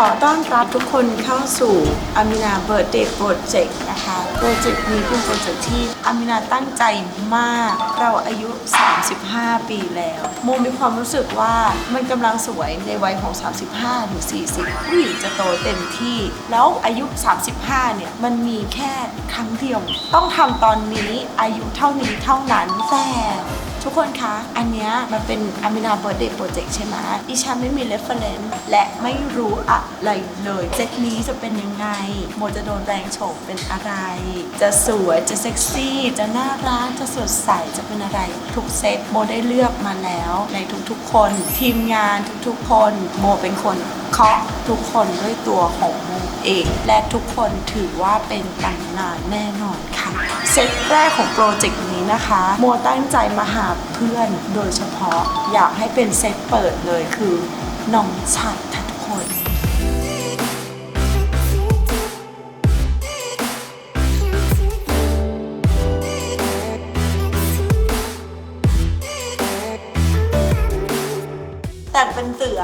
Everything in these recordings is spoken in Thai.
ขอต้อนรับทุกคนเข้าสู่อามินาเบิร์ดเดย์โปรเจกต์นะคะโปรเจกต์นี้เป็นโปรเจกต์ที่อามินาตั้งใจมาก เราอายุ 35 ปีแล้วโมมีความรู้สึกว่ามันกำลังสวยในวัยของ 35ถึง40ผู้หญิงจะโตเต็มที่ แล้วอายุ 35 เนี่ย มันมีแค่ครั้งเดียว ต้องทำตอนนี้อายุเท่านี้เท่านั้นแต่ ทุกคนคะ อันเนี้ยมันเป็นอามินาเบ r ร์เดย์โปรเจกต์ใช่ไหมดิฉันไม่มี reference และไม่รู้อะไรเลยเซตนี้จะเป็นยังไง โมจะโดนแรงโฉบเป็นอะไร จะสวยจะเซ็กซี่ จะน่ารักจะสดใสจะเป็นอะไร ทุกเซตโมได้เลือกมาแล้ว ในทุกๆคน ทีมงานทุกๆคน โมเป็นคน เคาะทุกคนด้วยตัวของโมเอง และทุกคนถือว่าเป็นตำนานแน่นอนค่ะ เซตแรกของโปรเจกต์นี้นะคะ โมตั้งใจมาหาเพื่อนโดยเฉพาะอยากให้เป็นเซตเปิดเลยคือน้องชัดทุกคนแต่งเป็นเสือ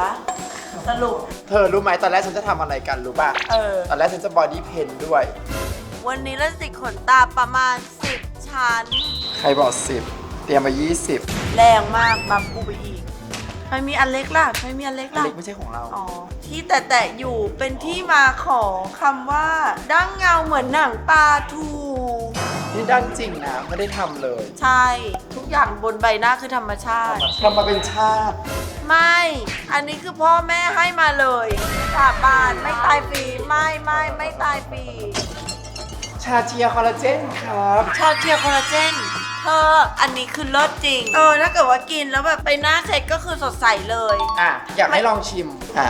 สรุป เธอรู้ไหมตอนแรกฉันจะทำอะไรกันรู้ป่ะ เออ ตอนแรกฉันจะบอดี้เพนด้วย วันนี้เราติดขนตาประมาณ 10 ชั้น ใครบอกสิบเตรียมมา20แรงมากบัฟกูไปอีกใครมีอันเล็กล่ะใครมีอันเล็กอันล่ะ เล็กไม่ใช่ของเรา อ๋อ ที่แต่แต่อยู่เป็นที่มาของคำว่า ดั้งเงาเหมือนหนังปลาทู นี่ด้านจริงนะไม่ได้ทำเลยใช่ ทุกอย่างบนใบหน้าคือธรรมชาติ ทำมาเป็นชาติ ไม่ อันนี้คือพ่อแม่ให้มาเลยสาบานไม่ตายฟรีไม่ไม่ไม่ตายฟรีชาเชียร์คอลลาเจนครับชาเทียคอลลาเจนเธออันนี้คือเลิศจริง เออถ้าเกิดว่ากินแล้วแบบไปหน้าเซ็ตก็คือสดใสเลย อะอยากให้ลองชิมอะ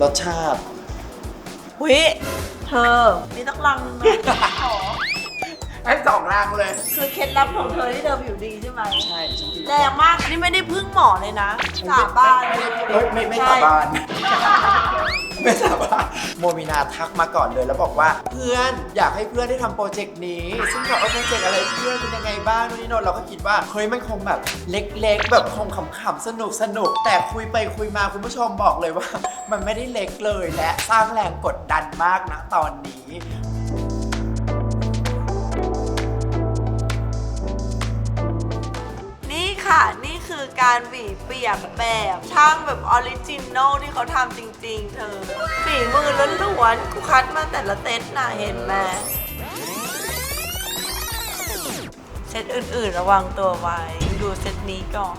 รสชาติวิเธอมีต้องลังนึงนะขอ ให้สองรางเลย คือเคล็ดลับของเธอที่เธอผิวดีใช่ไหมใช่ฉันกินแรงมากอันนี้ไม่ได้พึ่งหมอเลยนะสาบานเลยเฮ้ยไม่ไม่สาบานไม่สาบานโมมินาทักมาก่อนเลยแล้วบอกว่า เพื่อนอยากให้เพื่อนได้ทำโปรเจกต์นี้ ซึ่งแบบเออโปรเจกต์อะไรเพื่อนเป็นยังไงบ้างนู่นนี่โนนเราก็คิดว่าเฮ้ยมันคงแบบเล็ก ๆ แบบคงขำๆสนุกสนุกแต่คุยไปคุยมาคุณผู้ชมบอกเลยว่า มันไม่ได้เล็กเลยและสร้างแรงกดดันมากนะตอนนี้ ค่ะ นี่คือการหวีเปียกแบบช่างแบบออริจินอลที่เขาทำจริง ๆ เธอฝีมือล้วนๆกูคัดมาแต่ละเซตน่ะเห็นไหมเซตอื่น ๆ ระวังตัวไว้ ดูเซตนี้ก่อน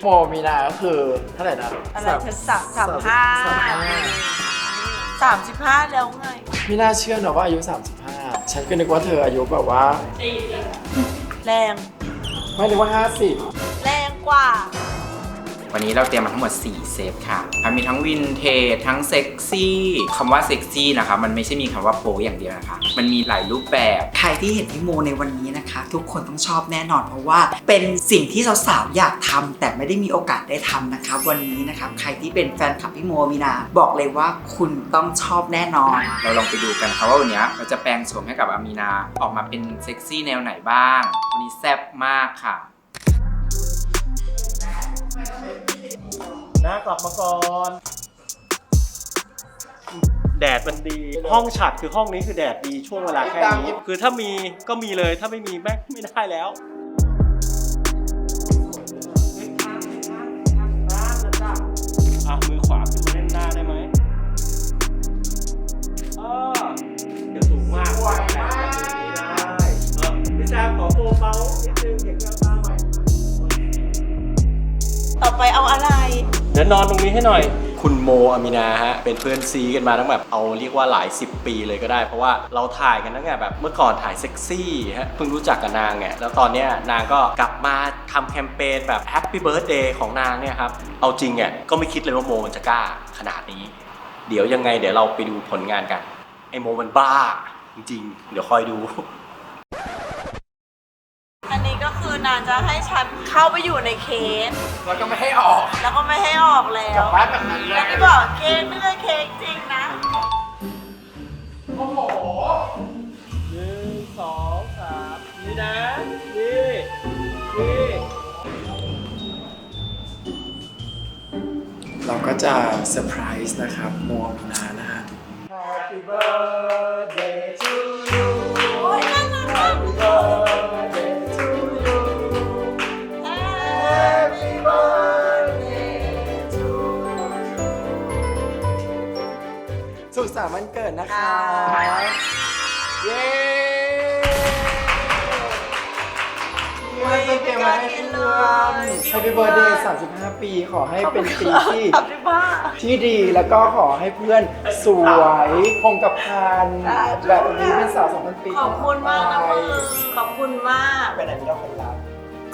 โมมีนาก็คือเท่าไหร่นะอะไรเธอสามสามห้าสามห้าสามสิบห้าแล้วไง ไม่น่าเชื่อเนอะว่าอายุ 35 ฉันก็นึกว่าเธออายุแบบว่า แรง ไม่นึกว่า 50 แรงกว่า วันนี้เราเตรียมมาทั้งหมด 4 เซตค่ะอะ มีทั้งวินเทจทั้งเซ็กซี่คำว่าเซ็กซี่นะคะ มันไม่ใช่มีคำว่าโปอย่างเดียวนะคะ มันมีหลายรูปแบบ ใครที่เห็นพี่โมในวันนี้นะคะ ทุกคนต้องชอบแน่นอนเพราะว่าเป็นสิ่งที่สาวๆอยากทำแต่ไม่ได้มีโอกาสได้ทำนะคะ วันนี้นะคะใครที่เป็นแฟนคลับพี่โมมีนา บอกเลยว่าคุณต้องชอบแน่นอน เราลองไปดูกันค่ะว่าวันนี้เราจะแปลงโฉมให้กับอามีนาออกมาเป็นเซ็กซี่แนวไหนบ้าง วันนี้แซ่บมากค่ะ นะกลับมาก่อน แดดมันดี ห้องฉัดคือห้องนี้คือแดดดีช่วงเวลาแค่นี้ คือถ้ามีก็มีเลยถ้าไม่มีแม่งไม่ได้แล้วอะมือขวาขึ้นมาเล่นหน้าได้ไหมอ่าเดี๋ยวสูงมากไหวมากได้เออพี่แซมขอโฟมเบานิดนึงเด็กเรื่องตาใหม่ ต่อไปเอาอะไร เดี๋ยวนอนตรงนี้ให้หน่อย คุณโมอามินาฮะ เป็นเพื่อนซีกันมาตั้งแบบเอาเรียกว่าหลาย 10 ปีเลยก็ได้ เพราะว่าเราถ่ายกันตั้งแต่แบบเมื่อก่อนถ่ายเซ็กซี่ฮะ เพิ่งรู้จักกับนางไงแล้วตอนเนี้ยนางก็กลับมาทำแคมเปญแบบแฮปปี้เบิร์ a เดย์ของนางเนี่ยครับ เอาจริงอะก็ไม่คิดเลยว่าโมมันจะกล้าขนาดนี้ เดี๋ยวยังไงเดี๋ยวเราไปดูผลงานกัน ไอโมมันบ้าจริงๆ เดี๋ยวคอยดู อัน นี้ก็คือนางจะให้ฉันเข้าไปอยู่ในเคส แล้วก็ไม่ให้ออกแล้วก็ไม่ให้ออกแล้ว กลับบ้านแบบนั้นเลยแล้วที่บอกเค้กไม่ใช่เค้กจริงนะ โอ้โหหนึ่งสองสามนี่นะ นี่นี่ก็จะเซอร์ไพรส์นะครับโมมีนา ไม่ต้องเก็บไว้ให้เพื่อน Happy birthday 35 ปี ขอให้เป็นปีที่ขอบคุณมาก ที่ดี แล้วก็ขอให้เพื่อนสวยคงกระพันแบบนี้เป็นสาวสองพันปีขอบคุณมากนะไปมึงขอบคุณมาก ไปไหนไม่ต้องคนรัก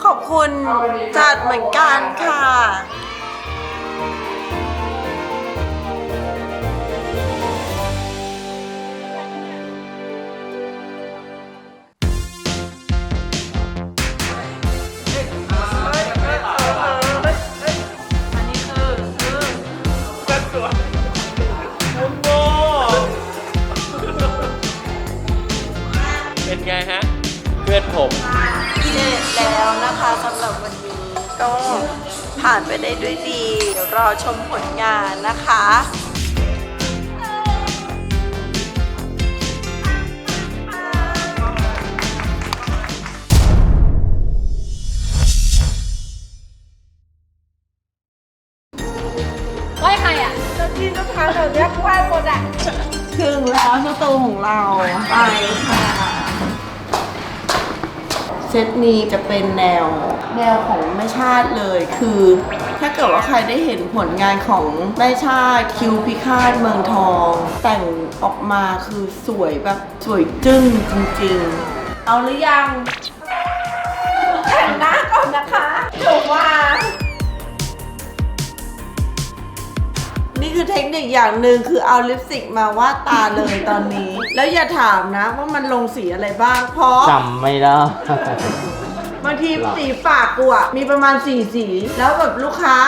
ขอบคุณจัดเหมือนกันค่ะ ผมเสร็จแล้วนะคะสำหรับวันนี้ก็ผ่านไปได้ด้วยดีเดี๋ยวรอชมผลงานนะคะไหว้ใครอะเจ้าที่เจ้าทางแบบนี้ไหว้หมดอะ ถึงแล้วสตูของเราไปค่ะ เซตนี้จะเป็นแนวแนวของแม่ชาติเลย คือ ถ้าเกิดว่าใครได้เห็นผลงานของแม่ชาติคิวพิฆาตเมืองทอง แต่งออกมาคือสวยแบบสวยจึ้งจริงๆ เอาหรือยัง นี่คือเทคนิคอย่างหนึ่งคือเอาลิปสติกมาวาดตาเลยตอนนี้ แล้วอย่าถามนะว่ามันลงสีอะไรบ้าง เพราะจำไม่ได้ บางทีสีปากกูอะมีประมาณสี่สี แล้วแบบลูกค้า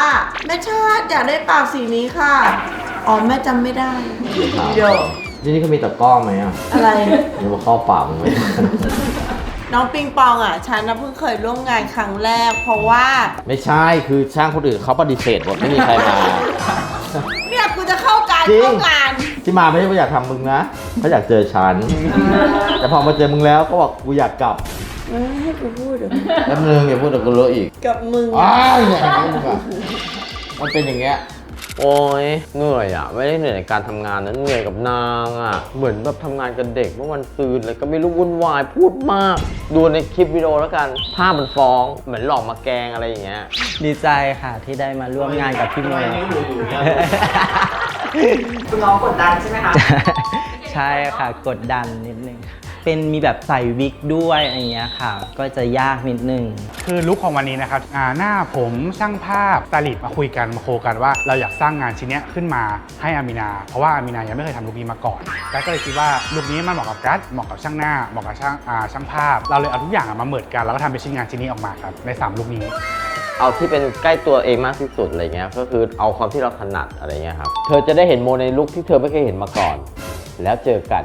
แม่ชาติอยากได้ปากสีนี้ค่ะอ๋อแม่จำไม่ได้เดี๋ยวที่นี่เขามีตะกร้อไหมอะอะไรหรือว่าเข้าปากมึงไหม น้องปิงปองอะฉันนะเพิ่งเคยร่วมงานครั้งแรก เพราะว่า ไม่ใช่คือช่างคนอื่นเขาปฏิเสธหมดไม่มีใครมา เนี่ยกูจะเข้าการจริง เข้างานที่มาไม่ใช่ว่าอยากทำมึงนะเขาอยากเจอฉัน แต่พอมาเจอมึงแล้วก็บอกกูอยากกลับเอ้ยให้กูพูดเดี๋ยวแล้วมึงอย่าพูดกับกูเลอะอีกกับมึงอ้าวเนี่ยอย่างนี้มึงอะมันเป็นอย่างเงี้ย โอ้ยเหนื่อยอะ ไม่ได้เหนื่อยในการทำงานนั้นเหนื่อยกับนางอะ เหมือนแบบทำงานกับเด็กเมื่อวันซืนเลยก็ไม่รู้วุ่นวายพูดมาก ดูในคลิปวิดีโอแล้วกันภาพมันฟ้องเหมือนหลอกมาแกล้งอะไรอย่างเงี้ยดีใจค่ะที่ได้มาร่วมงานกับพี่โมคุณน้องกดดันใช่ไหมคะ ใช่ค่ะกดดันนิดนึงค่ะ เป็นมีแบบใส่วิกด้วยอะไรเงี้ยค่ะ ก็จะยากนิดนึง คือลุคของวันนี้นะครับอ่าหน้าผมช่างภาพสลิดมาคุยกันมาโคกันว่าเราอยากสร้างงานชิ้นเนี้ยขึ้นมาให้อามินา เพราะว่าอามินายังไม่เคยทำลุคนี้มาก่อนกัสก็เลยคิดว่าลุคนี้มันเหมาะกับกัสเหมาะกับช่างหน้าเหมาะกับช่างอ่าช่างภาพ เราเลยเอาทุกอย่างอะมาเมิดกันแล้วก็ทำเป็นชิ้นงานชิ้นนี้ออกมาครับในสามลุคนี้ เอาที่เป็นใกล้ตัวเองมากที่สุดอะไรเงี้ย ก็คือเอาความที่เราถนัดอะไรเงี้ยครับ เธอจะได้เห็นโมในลุคที่เธอไม่เคยเห็นมาก่อน แล้วเจอกัน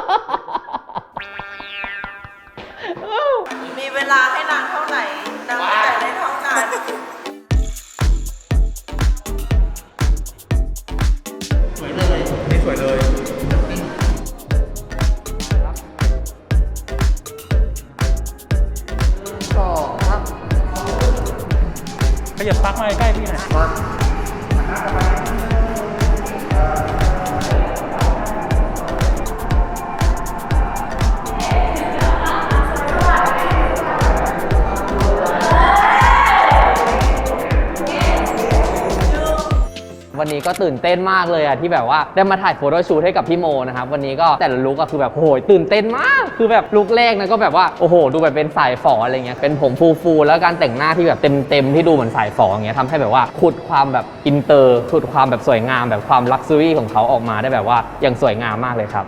วันนี้ก็ตื่นเต้นมากเลยอะที่แบบว่าได้มาถ่ายโฟโต้ชูตให้กับพี่โมนะครับวันนี้ก็แต่ละลุกก็คือแบบโอ้โหตื่นเต้นมาก คือแบบลุกแรกนะก็แบบว่าโอ้โห ดูแบบเป็นสายฝออะไรเงี้ยเป็นผมฟูๆแล้วการแต่งหน้าที่แบบเต็มๆที่ดูเหมือนสายฝออย่างเงี้ยทำให้แบบว่าขุดความแบบอินเตอร์ขุดความแบบสวยงามแบบความลักซ์รี่ของเขาออกมาได้แบบว่าอย่างสวยงามมากเลยครับ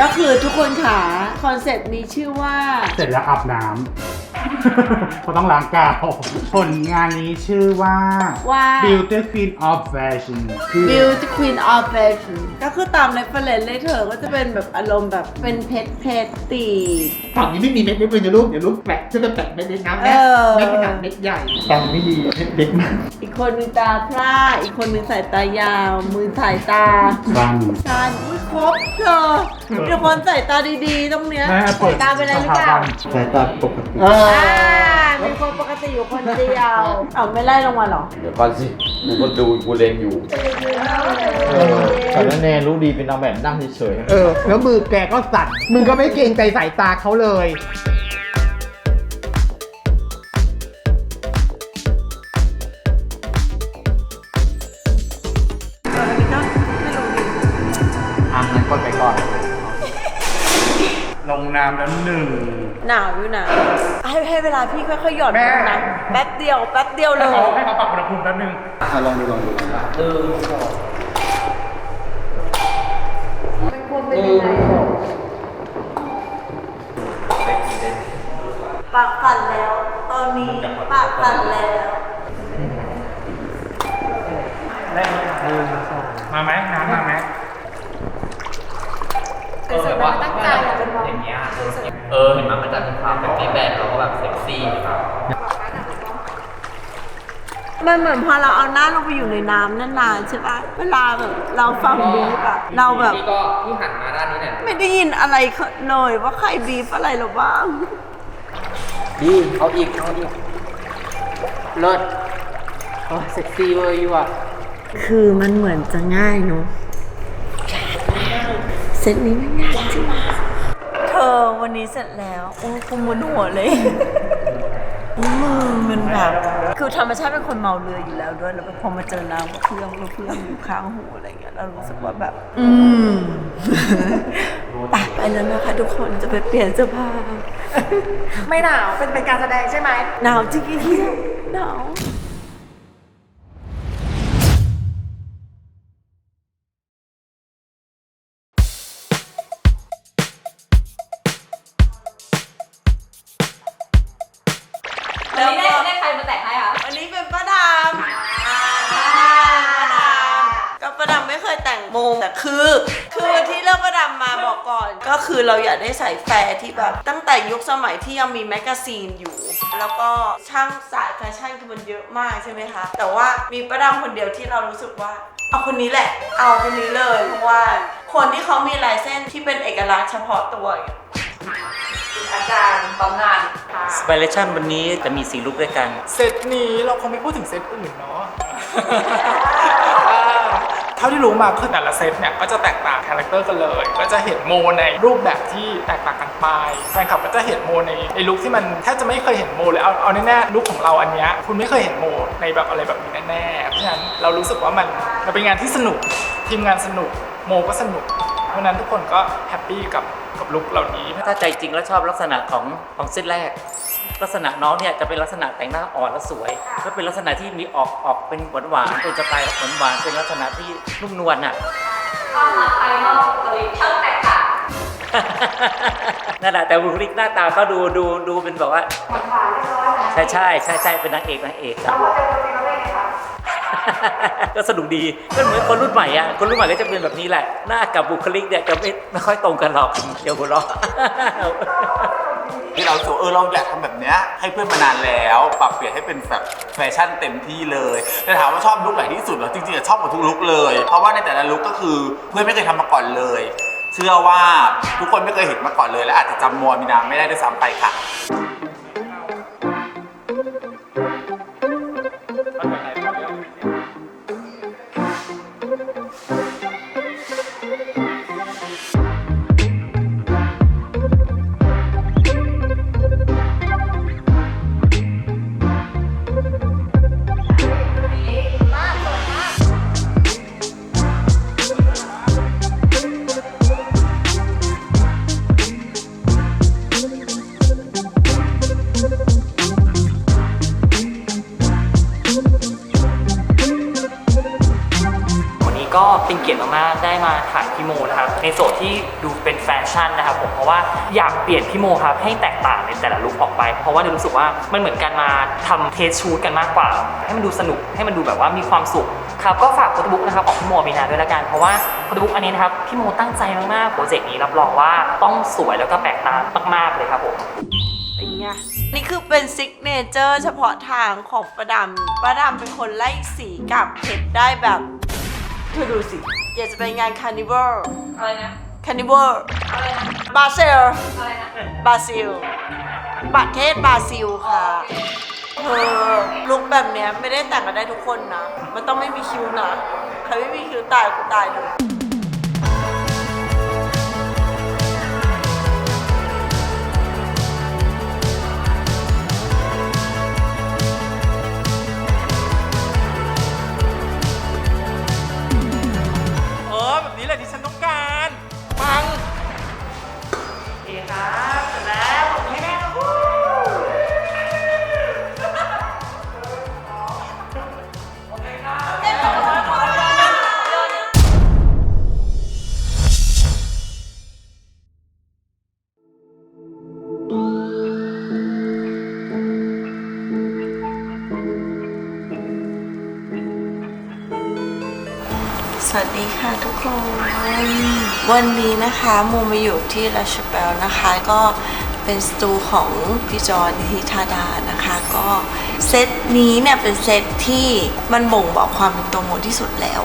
ก็คือทุกคนค่ะคอนเซปต์นี้ชื่อว่าเสร็จแล้วอาบน้ำเขาต้องล้างกาวผลงานนี้ชื่อว่า ว่า Beauty Queen of Fashion คือ Beauty Queen of Fashion ก็คือตามเรฟเฟรนเลยเธอก็จะเป็นแบบอารมณ์แบบเป็นเพชรเพชรตี ฝั่งนี้ไม่มีเม็ดเล็กเลยนะลูกเดี๋ยวลูกแปะจะไปแปะเม็ดเล็กน้ำเอแม่อแม่ขนาดเม็ดใหญ่ฝั่งไม่ดีเม็ดเล็กมากอีกคนหนึงตาพร่าอีกคนหนึงสายตายาว มือสายตาสั้นการอุ้ยครบเธอเดี๋ยวคนสายตาดีๆตรงเนี้ยแม่เปิสาดยตาเป็นอะไรหรือสเปถาล่าบันสายตาปกติอ่ามีคนปกติอยู่คนเดียว เอาไม่ไล่ลงมาเหรอ เดี๋ยวก่อนสิกูก็ดูกูเล็งอยู่แต่แน่ๆรู้ดีเป็นนางแบบนั่งเฉยๆ เออ แล้วมือแกก็สั่นมึงก็ไม่เกรงใจสายตาเขาเลย งน้ำแล้วหนึ่ง หนาวอยู่นะให้ให้เวลาพี่ค่อยๆหย่อนแม่ ลงนะแป๊บเดียวแป๊บเดียวเลให้ยเขาให้เขาปรับอุณหภูมิแป๊บนึงลองดูลองดูปากสั่นแล้ว ตอนนี้ปากสั่นแล้ว มาไหมน้ำมาไหมเออแบบว่าตั้งใจอย่างเงี้ยเออเห็นไหมมันจะมีความแบบที่แบบแล้วก็แบบเซ็กซี่ครับมันเหมือนพอเราเอาหน้าลงไปอยู่ในน้ำนานๆใช่ปะเวลาแบบเราฟังบีฟอะเราแบบพี่ก็พี่หันมาด้านนี้เนี่ยไม่ได้ยินอะไรเลยว่าใครบีฟอะไรหรอบ้างดีเอาอีกเอาอีกเลิศโอ้เซ็กซี่เวอร์อยู่อะคือมันเหมือนจะง่ายเนาะเซตนี้ไม่ง่ายจริงเธอวันนี้เสร็จแล้วโอ้กูมึนหัวเลยมือมันแบบคือธรรมชาติเป็นคนเมาเรืออยู่แล้วด้วยแล้วพอมาเจอน้ำก็เพื่องก็เพื่องอยู่ข้างหูอะไรอย่างเงี้ยเรารู้สึกว่าแบบ อืมไปไปแล้วนะคะทุกคนจะไปเปลี่ยนเสื้อผ้าไม่หนาวเป็นเป็นการแสดงใช่ไหมหนาวจริงๆหนาว โมงแต่คือ คือที่เลือกป้าดามมาบอกก่อน ก็คือเราอยากได้ใส่แฟร์ที่แบบ ตั้งแต่ยุคสมัยที่ยังมีแมกกาซีนอยู่ แล้วก็ช่างสายแฟชั่นคือมันเยอะมากใช่ไหมคะ แต่ว่ามีป้าดามคนเดียวที่เรารู้สึกว่าเอาคนนี้แหละ เอาคนนี้เลยเพราะว่า คนที่เขามีลายเส้นที่เป็นเอกลักษณ์เฉพาะตัวอย่างอาจารย์ตำนานค่ะสเปเรชั่นวันนี้จะมีสีลุกด้วยกัน เซตนี้เราคงไม่พูดถึงเซตอื่นเนาะ เท่าที่รู้มาคือแต่ละเซตเนี่ยก็จะแตกต่างคาแรคเตอร์กันเลย ก็จะเห็นโมในรูปแบบที่แตกต่างกันไปแฟนคลับก็จะเห็นโมในในลุคที่มันแทบจะไม่เคยเห็นโมเลยเอาเอาแน่ๆลุคของเราอันเนี้ยคุณไม่เคยเห็นโมในแบบอะไรแบบนี้แน่ๆเพราะฉะนั้นเรารู้สึกว่ามันมันเป็นงานที่สนุกทีมงานสนุกโมก็สนุก เพราะฉะนั้นทุกคนก็แฮปปี้กับกับลุคเหล่านี้ ถ้าใจจริงแล้วชอบลักษณะของของเส้นแรก ลักษณะน้องเนี่ยจะเป็นลักษณะแต่งหน้าอ่อนและสวยและเป็นลักษณะที่มีออกออกเป็นหวานหวานๆเป็นสไตล์หวานหวานๆเป็นลักษณะที่นุ่มนวลน่ะเข้ามาภายนอกตัวช่างแตกต่างนั่นแหละแต่บุคลิกหน้าตาก็ดูดูดูเป็นแบบว่าใช่ใช่ใช่ใช่เป็นนางเอกนางเอกครับก็สนุกดีก็เหมือนคนรุ่นใหม่อะคนรุ่นใหม่ก็จะเป็นแบบนี้แหละ หน้ากับบุคลิกเนี่ยจะไม่ไม่ค่อยตรงกันหรอกเดี๋ยวหัวเราะ ที่เราสูเออเราอยากทำแบบเนี้ยให้เพื่อนมานานแล้วปรับเปลี่ยนให้เป็นแบบแฟชั่นเต็มที่เลยแต่ถามว่าชอบลุคไหนที่สุดเหรอจริงๆอะชอบหมดทุกลุคเลย เพราะว่าในแต่ละลุคก็คือเพื่อนไม่เคยทำมาก่อนเลย เชื่อว่าทุกคนไม่เคยเห็นมาก่อนเลย และอาจจะจำมัวมีนาไม่ได้ด้วยซ้ำไปค่ะ เกียรติมากๆได้มาถ่ายพี่โมนะครับในโซนที่ดูเป็นแฟชั่นนะครับผมเพราะว่าอยากเปลี่ยนพี่โมครับให้แตกต่างในแต่ละลุคออกไป เพราะว่าเรู้สึกว่ามันเหมือนการมาทำเทสชูตกันมากกว่า ให้มันดูสนุกให้มันดูแบบว่ามีความสุขครับก็ฝากโฟโต้บุ๊กนะครับของพี่โมมีนาด้วยละกันเพราะว่าโฟโต้บุ๊กอันนี้นะครับพี่โมตั้งใจมากๆโปรเจกต์นี้รับรองว่าต้องสวยแล้วก็แปลกตามากๆเลยครับผมเป็นไงนี่คือเป็นซิกเนเจอร์เฉพาะทางของประดำประดำเป็นคนไล่สีกับเพชรได้แบบ ธอดูสิ อยากจะไปงานคาร์นิวัลอะไรนะ คาร์นิวัลอะไรนะ บราซิล อะไรนะ บราซิล ประเทศบราซิลค่ะ เธอลุกแบบเนี้ยไม่ได้แต่งกันได้ทุกคนนะ มันต้องไม่มีคิ้วนะ ใครไม่มีคิ้วตายกูตายเลย วัสดีค่ะทุกคน วันนี้นะคะโมมาอยู่ที่ราชเปลนะคะ ก็เป็นสตูของพี่จอนิธิธาดานะคะ ก็เซตนี้เนี่ยเป็นเซตที่มันบ่งบอกความเป็นตัวโมที่สุดแล้ว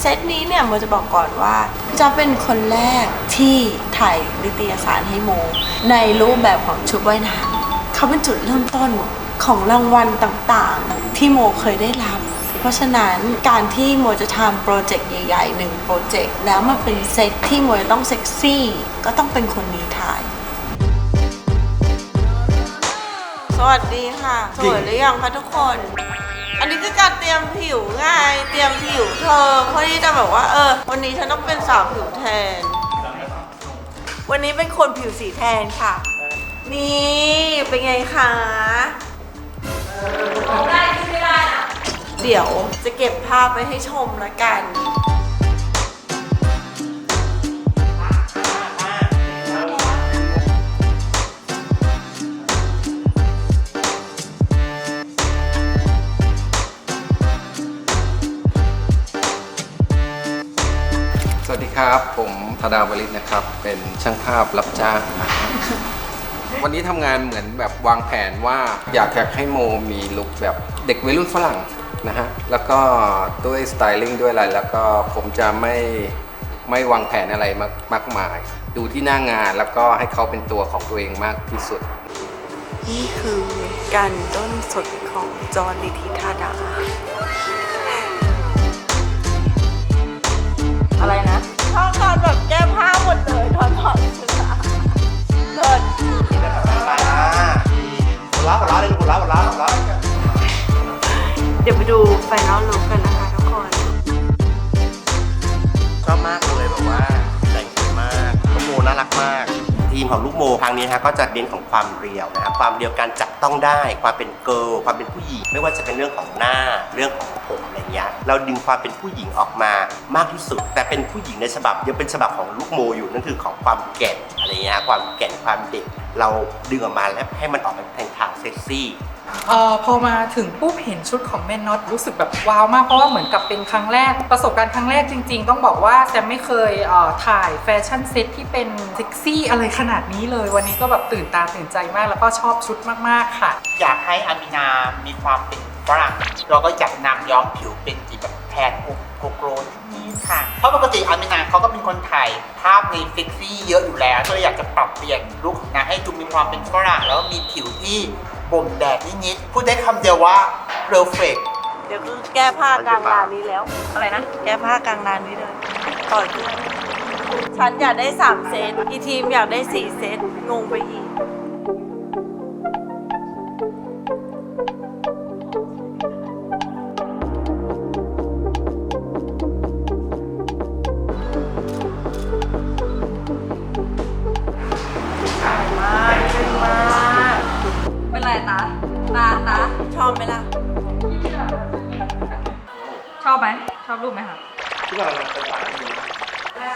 เซตนี้เนี่ยโมจะบอกก่อนว่าพี่จอเป็นคนแรกที่ถ่ายนิตยสารให้โม ในรูปแบบของชุดว่ายน้ำเขาเป็นจุดเริ่มต้นของรางวัลต่างๆ ที่โมเคยได้รับ เพราะฉะนั้นการที่โมจะทำโปรเจกต์ใหญ่ๆหนึ่งโปรเจกต์แล้วมันเป็นเซตที่โมต้องเซ็กซี่ ก็ต้องเป็นคนนี้ถ่าย สวัสดีค่ะสวยหรือยังคะทุกคน อันนี้คือการเตรียมผิวไงเตรียมผิวเธอเพื่อที่จะแบบว่าเออ วันนี้ฉันต้องเป็นสาวผิวแทน วันนี้เป็นคนผิวสีแทนค่ะ นี่เป็นไงคะได้ที่ไม่ได้นะ เดี๋ยวจะเก็บภาพไว้ให้ชมละกันสวัสดีครับ ผมธดาวลิศนะครับ เป็นช่างภาพรับจ้างวันนี้ทำงานเหมือนแบบวางแผนว่าอยากให้โมมีลุคแบบเด็กวัยรุ่นฝรั่ง นะฮะ แล้วก็ด้วยสไตลิ่งด้วยอะไร แล้วก็ผมจะไม่ไม่วางแผนอะไรมากมากมาย ดูที่หน้างานแล้วก็ให้เขาเป็นตัวของตัวเองมากที่สุด นี่คือการต้นสดของจอร์นิธิธาดา นี้นะฮะก็จะเน้นของความเรียวนะครับความเรียวการจับต้องได้ ความเป็นเกิร์ลความเป็นผู้หญิงไม่ว่าจะเป็นเรื่องของหน้าเรื่องของผม เงี้ยเราดึงความเป็นผู้หญิงออกมามากที่สุด แต่เป็นผู้หญิงในฉบับยังเป็นฉบับของลูกโมอยู่นั่นคือของความแก่นอะไรเงี้ยความแก่นความเด็ก เราดึงออกมาแล้วให้มันออกมาเป็นทางเซ็กซี่เอ่อพอมาถึงปุ๊บเห็นชุดของแม่น็อตรู้สึกแบบว้าวมากเพราะว่าเหมือนกับเป็นครั้งแรก ประสบการณ์ครั้งแรกจริง ๆ ต้องบอกว่าแซมไม่เคยเอ่อถ่ายแฟชั่นเซ็ตที่เป็นเซ็กซี่อะไรขนาดนี้เลย วันนี้ก็แบบตื่นตาตื่นใจมากแล้วก็ชอบชุดมากๆค่ะ อยากให้อามินามีความเป็น ฝรั่งเราก็อยากนำย้อมผิวเป็นสีแบบแทนโกโกรนี้ค่ะ เพราะปกติอามินาเขาก็เป็นคนถ่ายภาพในเซ็กซี่เยอะอยู่แล้วก็เลยอยากจะปรับเปลี่ยนลุคนะให้ดูมีความเป็นฝรั่งแล้วมีผิวที่บ่มแดดนิดๆพูดได้คำเดียวว่า perfect เดี๋ยวคือแก้ผ้ากลางลานนี้แล้ว อะไรนะ แก้ผ้ากลางลานนี้เลยต่อยขึ้นฉันอยากได้ 3 เซตอีทีมอยากได้ 4 เซตงงไปอีก ชอบไหมล่ะชอบไหมชอบรูปไหมคะจ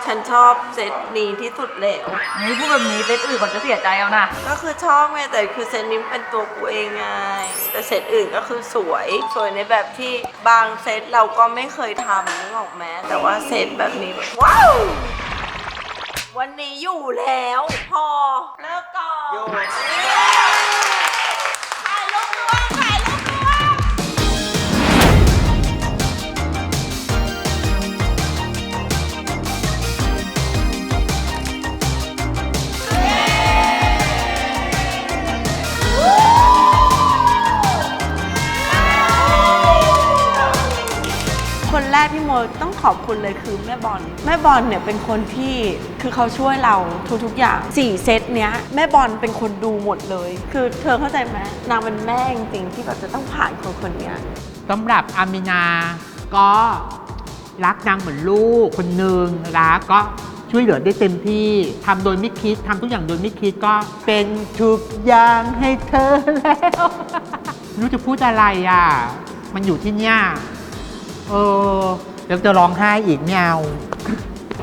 ฉันชอบเซตนี้ที่สุดแล้วนี่พูดแบบนี้เซตอื่นคนจะเสียใจเอานะก็คือชอบไงแต่คือเซตนี้เป็นตัวกูเองไงแต่เซตอื่นก็คือสวย สวยในแบบที่บางเซตเราก็ไม่เคยทำนึกออกไหมแต่ว่าเซตแบบนี้แบบว้าววันนี้อยู่แล้ว พอเลิกก่อน คุณเลยคือแม่บอลแม่บอลเนี่ยเป็นคนที่คือเขาช่วยเราทุกๆอย่างสี่เซตเนี้ยแม่บอลเป็นคนดูหมดเลย คือเธอเข้าใจไหมนางเป็นแม่จริงที่แบบจะต้องผ่านคนคนเนี้ยสำหรับอามินาก็รักนางเหมือนลูกคนหนึ่งรักก็ช่วยเหลือได้เต็มที่ทำโดยไม่คิดทำทุกอย่างโดยไม่คิดก็เป็นทุกอย่างให้เธอแล้วรู้จะพูดอะไรอะ มันอยู่ที่เนี่ยเออ เดี๋ยวจะร้องไห้อีกไม่เอา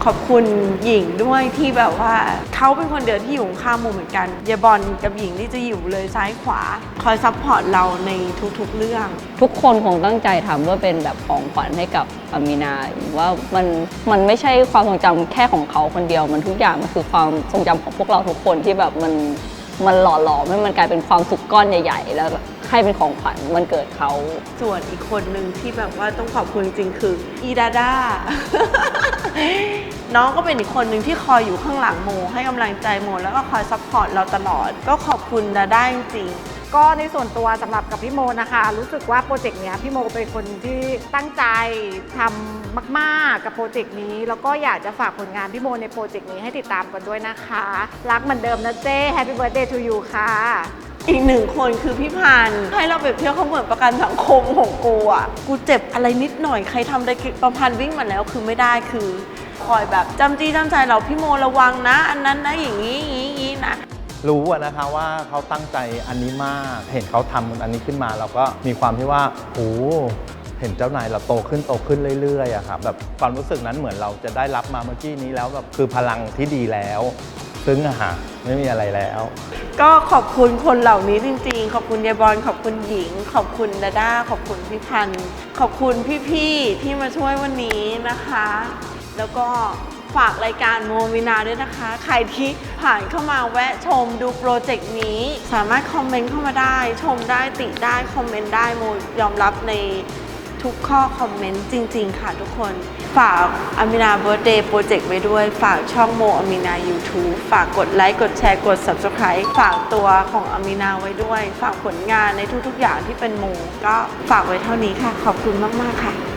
ขอบคุณหญิงด้วยที่แบบว่าเขาเป็นคนเดียวที่อยู่ข้างๆโมเหมือนกันยายบอลกับหญิงนี่จะอยู่เลยซ้ายขวา คอยซัพพอร์ตเราในทุกๆเรื่อง ทุกคนคงตั้งใจทำเพื่อเป็นแบบของขวัญให้กับอามีนาว่ามันมันไม่ใช่ความทรงจำแค่ของเขาคนเดียวมันทุกอย่างมันคือความทรงจำของพวกเราทุกคนที่แบบมัน มันหล่อหลอมให้มันกลายเป็นความสุขก้อนใหญ่ๆ แล้วให้เป็นของขวัญมันเกิดเขาส่วนอีกคนหนึ่งที่แบบว่าต้องขอบคุณจริงๆคืออีดาดา น้องก็เป็นอีกคนหนึ่งที่คอยอยู่ข้างหลังโม ให้กำลังใจโม แล้วก็คอยซัพพอร์ตเราตลอด ก็ขอบคุณดาด้าจริงๆ ก็ในส่วนตัวสำหรับกับพี่โมนะคะ รู้สึกว่าโปรเจกต์เนี้ยพี่โมเป็นคนที่ตั้งใจทำมาก ๆ กับโปรเจกต์นี้ แล้วก็อยากจะฝากผลงานพี่โมในโปรเจกต์นี้ให้ติดตามกันด้วยนะคะ รักเหมือนเดิมนะเจ้ Happy Birthday to you ค่ะอีกหนึ่งคนคือพี่พันธ์ให้เราเปรียบเทียบเขาเหมือนประกันสังคมของกูอะ กูเจ็บอะไรนิดหน่อยใครทำได้ประพันธ์วิ่งมาแล้วคือไม่ได้คือ คอยแบบจำจี้จำใจเราพี่โมระวังนะ อันนั้นนะอย่างนี้อย่างนี้นะ รู้นะคะว่าเขาตั้งใจอันนี้มาก เห็นเขาทำอันนี้ขึ้นมา เราก็มีความที่ว่าโอ้เห็นเจ้านายเราโตขึ้นโตขึ้นเรื่อยๆอะครับแบบความรู้สึกนั้นเหมือนเราจะได้รับมาเมื่อกี้นี้แล้วแบบคือพลังที่ดีแล้ว ซึ้งอะฮะไม่มีอะไรแล้ว ก็ขอบคุณคนเหล่านี้จริงๆ ขอบคุณยายบอลขอบคุณหญิง ขอบคุณดาด้าขอบคุณพี่พันธ์ขอบคุณพี่ๆที่มาช่วยวันนี้นะคะ แล้วก็ ฝากรายการโมมินาด้วยนะคะ ใครที่ผ่านเข้ามาแวะชมดูโปรเจกต์นี้ สามารถคอมเมนต์เข้ามาได้ ชมได้ติได้ คอมเมนต์ได้โมยอมรับในทุกข้อคอมเมนต์จริง ๆ ค่ะทุกคน ฝากอามินาเบิร์เดย์โปรเจกต์ไว้ด้วย ฝากช่องโมอามินา YouTube ฝากกดไลค์กดแชร์กด Subscribe ฝากตัวของอามินาไว้ด้วย ฝากผลงานในทุกๆอย่างที่เป็นโมก็ฝากไว้เท่านี้ค่ะ ขอบคุณมาก ๆ ค่ะ